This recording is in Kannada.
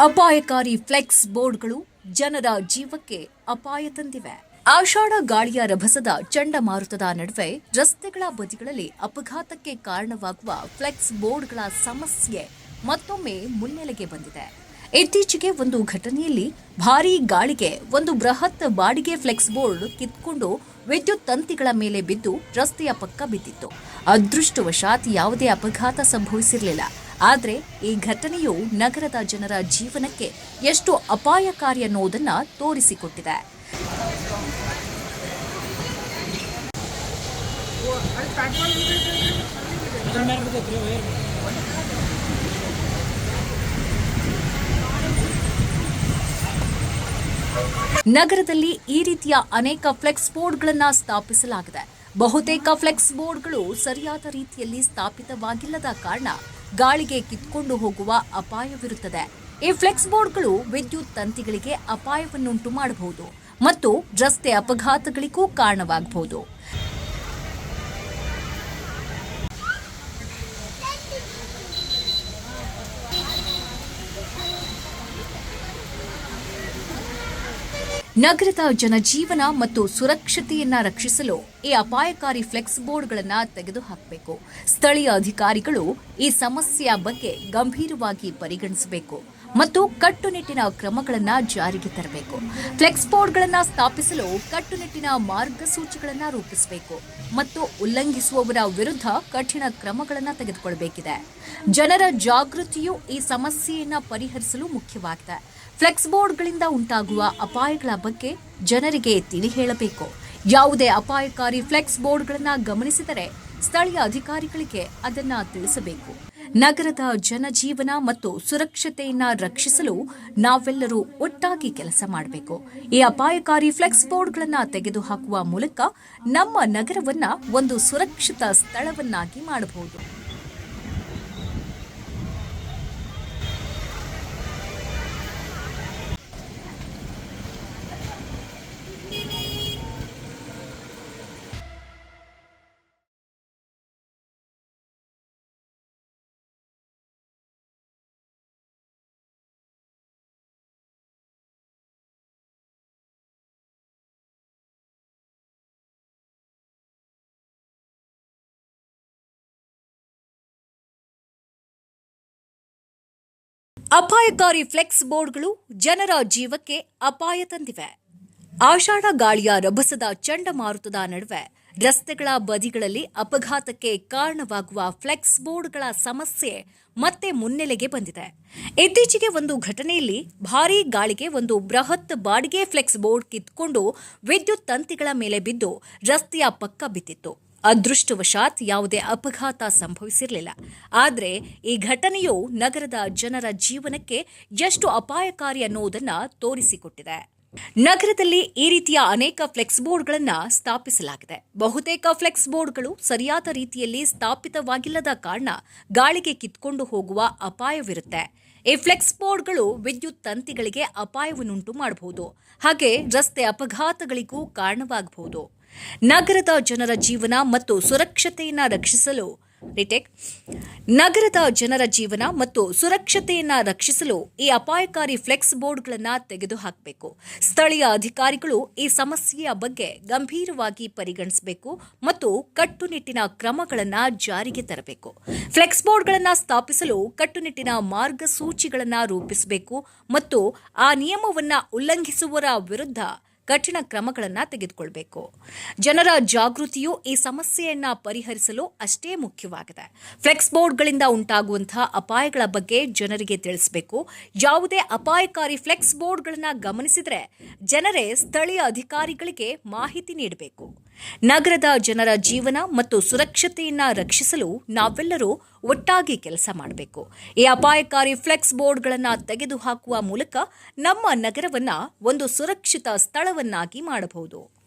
ಅಪಾಯಕಾರಿ ಫ್ಲೆಕ್ಸ್ ಬೋರ್ಡ್ಗಳು ಜನರ ಜೀವಕ್ಕೆ ಅಪಾಯ ತಂದಿವೆ. ಆಷಾಢ ಗಾಳಿಯ ರಭಸದ ಚಂಡಮಾರುತದ ನಡುವೆ ರಸ್ತೆಗಳ ಬದಿಗಳಲ್ಲಿ ಅಪಘಾತಕ್ಕೆ ಕಾರಣವಾಗುವ ಫ್ಲೆಕ್ಸ್ ಬೋರ್ಡ್ಗಳ ಸಮಸ್ಯೆ ಮತ್ತೊಮ್ಮೆ ಮುನ್ನೆಲೆಗೆ ಬಂದಿದೆ. ಇತ್ತೀಚೆಗೆ ಒಂದು ಘಟನೆಯಲ್ಲಿ ಭಾರೀ ಗಾಳಿಗೆ ಒಂದು ಬೃಹತ್ ಬಾಡಿಗೆ ಫ್ಲೆಕ್ಸ್ ಬೋರ್ಡ್ ಕಿತ್ಕೊಂಡು ವಿದ್ಯುತ್ ತಂತಿಗಳ ಮೇಲೆ ಬಿದ್ದು ರಸ್ತೆಯ ಪಕ್ಕ ಬಿದ್ದಿತ್ತು. ಅದೃಷ್ಟವಶಾತ್ ಯಾವುದೇ ಅಪಘಾತ ಸಂಭವಿಸಿರಲಿಲ್ಲ. ಆದರೆ ಈ ಘಟನೆಯು ನಗರದ ಜನರ ಜೀವನಕ್ಕೆ ಎಷ್ಟು ಅಪಾಯಕಾರಿ ಅನ್ನೋದನ್ನ ತೋರಿಸಿಕೊಟ್ಟಿದೆ. ನಗರದಲ್ಲಿ ಈ ರೀತಿಯ ಅನೇಕ ಫ್ಲೆಕ್ಸ್ ಬೋರ್ಡ್ಗಳನ್ನು ಸ್ಥಾಪಿಸಲಾಗಿದೆ. ಬಹುತೇಕ ಫ್ಲೆಕ್ಸ್ ಬೋರ್ಡ್ಗಳು ಸರಿಯಾದ ರೀತಿಯಲ್ಲಿ ಸ್ಥಾಪಿತವಾಗಿಲ್ಲದ ಕಾರಣ ಗಾಳಿಗೆ ಕಿತ್ಕೊಂಡು ಹೋಗುವ ಅಪಾಯವಿರುತ್ತದೆ. ಈ ಫ್ಲೆಕ್ಸ್ ಬೋರ್ಡ್ಗಳು ವಿದ್ಯುತ್ ತಂತಿಗಳಿಗೆ ಅಪಾಯವನ್ನುಂಟು ಮಾಡಬಹುದು ಮತ್ತು ರಸ್ತೆ ಅಪಘಾತಗಳಿಗೂ ಕಾರಣವಾಗಬಹುದು. ನಗರದ ಜನಜೀವನ ಮತ್ತು ಸುರಕ್ಷತೆಯನ್ನ ರಕ್ಷಿಸಲು ಈ ಅಪಾಯಕಾರಿ ಫ್ಲೆಕ್ಸ್ ಬೋರ್ಡ್ಗಳನ್ನು ತೆಗೆದುಹಾಕಬೇಕು. ಸ್ಥಳೀಯ ಅಧಿಕಾರಿಗಳು ಈ ಸಮಸ್ಯೆಯ ಬಗ್ಗೆ ಗಂಭೀರವಾಗಿ ಪರಿಗಣಿಸಬೇಕು ಮತ್ತು ಕಟ್ಟುನಿಟ್ಟಿನ ಕ್ರಮಗಳನ್ನು ಜಾರಿಗೆ ತರಬೇಕು. ಫ್ಲೆಕ್ಸ್ ಬೋರ್ಡ್ಗಳನ್ನು ಸ್ಥಾಪಿಸಲು ಕಟ್ಟುನಿಟ್ಟಿನ ಮಾರ್ಗಸೂಚಿಗಳನ್ನು ರೂಪಿಸಬೇಕು ಮತ್ತು ಉಲ್ಲಂಘಿಸುವವರ ವಿರುದ್ಧ ಕಠಿಣ ಕ್ರಮಗಳನ್ನು ತೆಗೆದುಕೊಳ್ಳಬೇಕಿದೆ ಜನರ ಜಾಗೃತಿಯು ಈ ಸಮಸ್ಯೆಯನ್ನು ಪರಿಹರಿಸಲು ಮುಖ್ಯವಾಗಿದೆ. ಫ್ಲೆಕ್ಸ್ ಬೋರ್ಡ್ಗಳಿಂದ ಉಂಟಾಗುವ ಅಪಾಯಗಳ ಬಗ್ಗೆ ಜನರಿಗೆ ತಿಳಿ ಹೇಳಬೇಕು. ಯಾವುದೇ ಅಪಾಯಕಾರಿ ಫ್ಲೆಕ್ಸ್ ಬೋರ್ಡ್ಗಳನ್ನು ಗಮನಿಸಿದರೆ ಸ್ಥಳೀಯ ಅಧಿಕಾರಿಗಳಿಗೆ ಅದನ್ನ ತಿಳಿಸಬೇಕು. ನಗರದ ಜನಜೀವನ ಮತ್ತು ಸುರಕ್ಷತೆಯನ್ನ ರಕ್ಷಿಸಲು ನಾವೆಲ್ಲರೂ ಒಟ್ಟಾಗಿ ಕೆಲಸ ಮಾಡಬೇಕು. ಈ ಅಪಾಯಕಾರಿ ಫ್ಲೆಕ್ಸ್ ಬೋರ್ಡ್ಗಳನ್ನು ತೆಗೆದುಹಾಕುವ ಮೂಲಕ ನಮ್ಮ ನಗರವನ್ನ ಒಂದು ಸುರಕ್ಷಿತ ಸ್ಥಳವನ್ನಾಗಿ ಮಾಡಬಹುದು. ಅಪಾಯಕಾರಿ ಫ್ಲೆಕ್ಸ್ ಬೋರ್ಡ್ಗಳು ಜನರ ಜೀವಕ್ಕೆ ಅಪಾಯ ತಂದಿವೆ. ಆಷಾಢ ಗಾಳಿಯ ರಭಸದ ಚಂಡಮಾರುತದ ನಡುವೆ ರಸ್ತೆಗಳ ಬದಿಗಳಲ್ಲಿ ಅಪಘಾತಕ್ಕೆ ಕಾರಣವಾಗುವ ಫ್ಲೆಕ್ಸ್ ಬೋರ್ಡ್ಗಳ ಸಮಸ್ಯೆ ಮತ್ತೆ ಮುನ್ನೆಲೆಗೆ ಬಂದಿದೆ. ಇತ್ತೀಚೆಗೆ ಒಂದು ಘಟನೆಯಲ್ಲಿ ಭಾರೀ ಗಾಳಿಗೆ ಒಂದು ಬೃಹತ್ ಬಾಡಿಗೆ ಫ್ಲೆಕ್ಸ್ ಬೋರ್ಡ್ ಕಿತ್ಕೊಂಡು ವಿದ್ಯುತ್ ತಂತಿಗಳ ಮೇಲೆ ಬಿದ್ದು ರಸ್ತೆಯ ಪಕ್ಕ ಬಿದ್ದಿತ್ತು. ಅದೃಷ್ಟವಶಾತ್ ಯಾವುದೇ ಅಪಘಾತ ಸಂಭವಿಸಿರಲಿಲ್ಲ. ಆದರೆ ಈ ಘಟನೆಯು ನಗರದ ಜನರ ಜೀವನಕ್ಕೆ ಎಷ್ಟು ಅಪಾಯಕಾರಿ ಅನ್ನೋದನ್ನು ತೋರಿಸಿಕೊಟ್ಟಿದೆ. ನಗರದಲ್ಲಿ ಈ ರೀತಿಯ ಅನೇಕ ಫ್ಲೆಕ್ಸ್ ಬೋರ್ಡ್ಗಳನ್ನು ಸ್ಥಾಪಿಸಲಾಗಿದೆ. ಬಹುತೇಕ ಫ್ಲೆಕ್ಸ್ ಬೋರ್ಡ್ಗಳು ಸರಿಯಾದ ರೀತಿಯಲ್ಲಿ ಸ್ಥಾಪಿತವಾಗಿಲ್ಲದ ಕಾರಣ ಗಾಳಿಗೆ ಕಿತ್ಕೊಂಡು ಹೋಗುವ ಅಪಾಯವಿರುತ್ತೆ. ಈ ಫ್ಲೆಕ್ಸ್ ಬೋರ್ಡ್ಗಳು ವಿದ್ಯುತ್ ತಂತಿಗಳಿಗೆ ಅಪಾಯವನ್ನುಂಟು ಮಾಡಬಹುದು ಹಾಗೆ ರಸ್ತೆ ಅಪಘಾತಗಳಿಗೂ ಕಾರಣವಾಗಬಹುದು ನಗರದ ಜನರ ಜೀವನ ಮತ್ತು ಸುರಕ್ಷತೆಯನ್ನ ರಕ್ಷಿಸಲು, ರಿಟೆಕ್, ನಗರದ ಜನರ ಜೀವನ ಮತ್ತು ಸುರಕ್ಷತೆಯನ್ನ ರಕ್ಷಿಸಲು ಈ ಅಪಾಯಕಾರಿ ಫ್ಲೆಕ್ಸ್ ಬೋರ್ಡ್ಗಳನ್ನು ತೆಗೆದುಹಾಕಬೇಕು. ಸ್ಥಳೀಯ ಅಧಿಕಾರಿಗಳು ಈ ಸಮಸ್ಯೆಯ ಬಗ್ಗೆ ಗಂಭೀರವಾಗಿ ಪರಿಗಣಿಸಬೇಕು ಮತ್ತು ಕಟ್ಟುನಿಟ್ಟಿನ ಕ್ರಮಗಳನ್ನು ಜಾರಿಗೆ ತರಬೇಕು. ಫ್ಲೆಕ್ಸ್ ಬೋರ್ಡ್ಗಳನ್ನು ಸ್ಥಾಪಿಸಲು ಕಟ್ಟುನಿಟ್ಟಿನ ಮಾರ್ಗಸೂಚಿಗಳನ್ನು ರೂಪಿಸಬೇಕು ಮತ್ತು ಆ ನಿಯಮವನ್ನು ಉಲ್ಲಂಘಿಸುವವರ ವಿರುದ್ಧ ಕಠಿಣ ಕ್ರಮಗಳನ್ನು ತೆಗೆದುಕೊಳ್ಬೇಕು. ಜನರ ಜಾಗೃತಿಯು ಈ ಸಮಸ್ಯೆಯನ್ನು ಪರಿಹರಿಸಲು ಅಷ್ಟೇ ಮುಖ್ಯವಾಗಿದೆ. ಫ್ಲೆಕ್ಸ್ ಬೋರ್ಡ್ಗಳಿಂದ ಉಂಟಾಗುವಂತಹ ಅಪಾಯಗಳ ಬಗ್ಗೆ ಜನರಿಗೆ ತಿಳಿಸಬೇಕು. ಯಾವುದೇ ಅಪಾಯಕಾರಿ ಫ್ಲೆಕ್ಸ್ ಬೋರ್ಡ್ಗಳನ್ನು ಗಮನಿಸಿದರೆ ಜನರೇ ಸ್ಥಳೀಯ ಅಧಿಕಾರಿಗಳಿಗೆ ಮಾಹಿತಿ ನೀಡಬೇಕು. ನಗರದ ಜನರ ಜೀವನ ಮತ್ತು ಸುರಕ್ಷತೆಯನ್ನು ರಕ್ಷಿಸಲು ನಾವೆಲ್ಲರೂ ಒಟ್ಟಾಗಿ ಕೆಲಸ ಮಾಡಬೇಕು. ಈ ಅಪಾಯಕಾರಿ ಫ್ಲೆಕ್ಸ್ ಬೋರ್ಡ್ಗಳನ್ನು ತೆಗೆದುಹಾಕುವ ಮೂಲಕ ನಮ್ಮ ನಗರವನ್ನ ಒಂದು ಸುರಕ್ಷಿತ ಸ್ಥಳವನ್ನಾಗಿ ಮಾಡಬಹುದು.